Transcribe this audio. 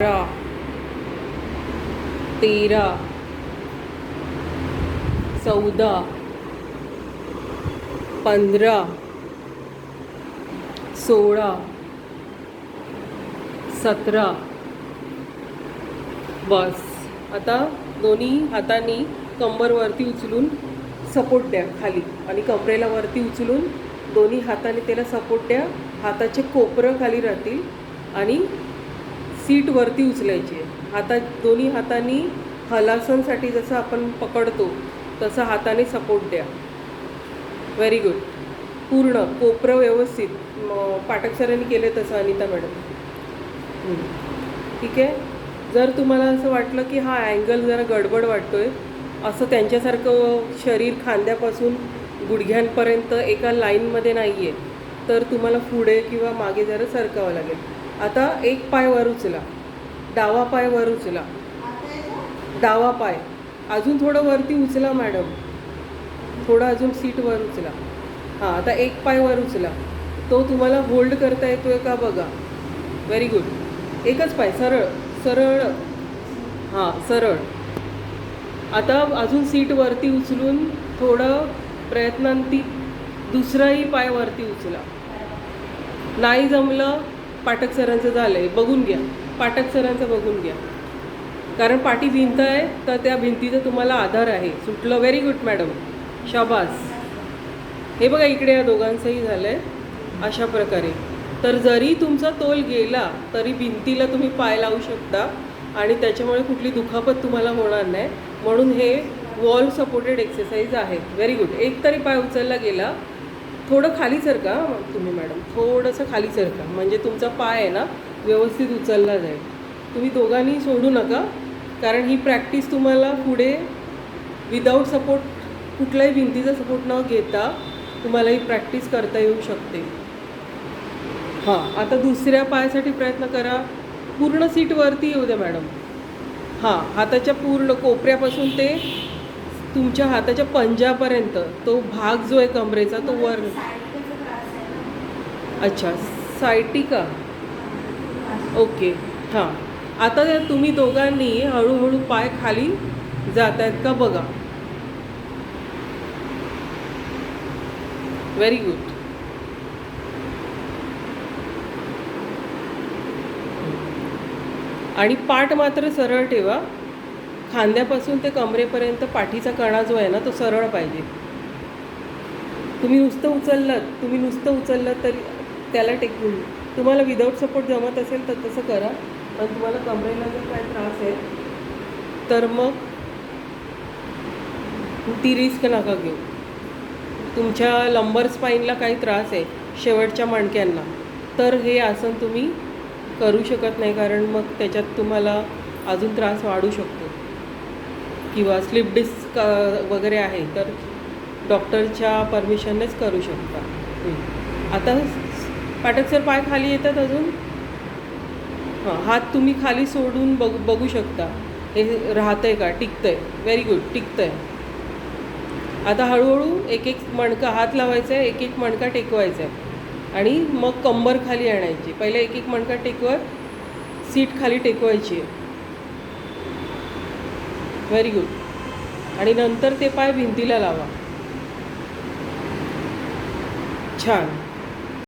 बारा तेरा चौदा पंधरा सोळा सतरा बस. आता दोन्ही हातांनी कंबरवरती उचलून सपोर्ट द्या खाली आणि कमरेला वरती उचलून दोन्ही हाताने त्याला सपोर्ट द्या. हाताचे कोपरं खाली राहतील आणि सीट वरती उचलायची आहे. हातात दोन्ही हातांनी हलासनसाठी जसं आपण पकडतो तसं हाताने सपोर्ट द्या. व्हेरी गुड पूर्ण कोपरं व्यवस्थित. म, पाठक सरांनी केले तसं अनिता मॅडम. ठीक आहे? जर तुम्हाला असं वाटलं की हा अँगल जरा गडबड वाटतोय असं त्यांच्यासारखं शरीर खांद्यापासून गुडघ्यांपर्यंत एका लाईनमध्ये नाही आहे तर तुम्हाला पुढे किंवा मागे जरा सरकावं लागेल. आता एक पाय वर उचला. डावा पाय वर उचला. डावा पाय. अजून थोडं वरती उचला मॅडम. थोडं अजून सीट वर उचला. हां आता एक पाय वर उचला. तो तुम्हाला होल्ड करता येतो आहे का बघा. व्हेरी गुड एकच पाय सरळ सरळ. हां सरळ. आता अजून सीट वरती उचलून थोडं प्रयत्नांती दुसराही पाय वरती उचला. नाही जमलं पाठक सरांचं झालं आहे बघून घ्या. पाठक सरांचं बघून घ्या. कारण पाठी भिंत आहे तर त्या भिंतीचा तुम्हाला आधार आहे. सुटलं व्हेरी गुड मॅडम शाबास. हे बघा इकडे या दोघांचंही झालं आहे अशा प्रकारे. तर जरी तुमचा तोल गेला तरी भिंतीला तुम्ही पाय लावू शकता आणि त्याच्यामुळे कुठली दुखापत तुम्हाला होणार नाही. म्हणून हे वॉल सपोर्टेड एक्सरसाइज आहेत व्हेरी गुड एक तरी पाय उचलला गेला थोडं खाली सरका तुम्ही मॅडम. थोडंसं खाली सरका. म्हणजे तुमचा पाय आहे ना व्यवस्थित उचलला जाईल. तुम्ही दोघांनी सोडू नका कारण ही प्रॅक्टिस तुम्हाला पुढे विदाऊट सपोर्ट कुठल्याही भिंतीचा सपोर्ट न घेता तुम्हाला ही प्रॅक्टिस करता येऊ शकते. हां आता दुसऱ्या पायासाठी प्रयत्न करा. पूर्ण सीटवरती येऊ द्या मॅडम. हां हाताच्या पूर्ण कोपऱ्यापासून ते तुमच्या हाताच्या पंजापर्यंत तो भाग जो आहे कमरेचा तो वर. अच्छा सायटिका. ओके हां. आता त्या तुम्ही दोघांनी हळूहळू पाय खाली जात आहेत का बघा. व्हेरी गुड आणि पाठ मात्र सरळ ठेवा. खांद्यापासून ते कमरेपर्यंत पाठीचा कणा जो आहे ना तो सरळ पाहिजे. तुम्ही नुसतं उचललात तुम्ही नुसतं उचललं तरी त्याला टेकून. तुम्हाला विदाऊट सपोर्ट जमत असेल तर तसं करा. पण तुम्हाला कमरेला जर काय त्रास आहे तर मग ती रिस्क नका घेऊ. तुमच्या लंबर स्पाईनला काही त्रास आहे शेवटच्या मणक्यांना. तर हे आसन तुम्ही करू शकत नाही कारण मग त्याच्यात तुम्हाला अजून त्रास वाढू शकतो. किंवा स्लिप डिस्क वगैरे आहे तर डॉक्टरच्या परमिशननेच करू शकता. आता पाठक सर पाय खाली येतात अजून? हां हात तुम्ही खाली सोडून बघ बघू शकता. हे राहतंय का? टिकतंय. व्हेरी गुड टिकतंय. आता हळूहळू एक एक मणका हात लावायचा आहे एक एक मणका टेकवायचा आहे आणि मग कंबर खाली आणायची. पहिले एक एक मणका टेकवत सीट खाली टेकवायची. आहे व्हेरी गुड आणि नंतर ते पाय भिंतीला लावा. छान.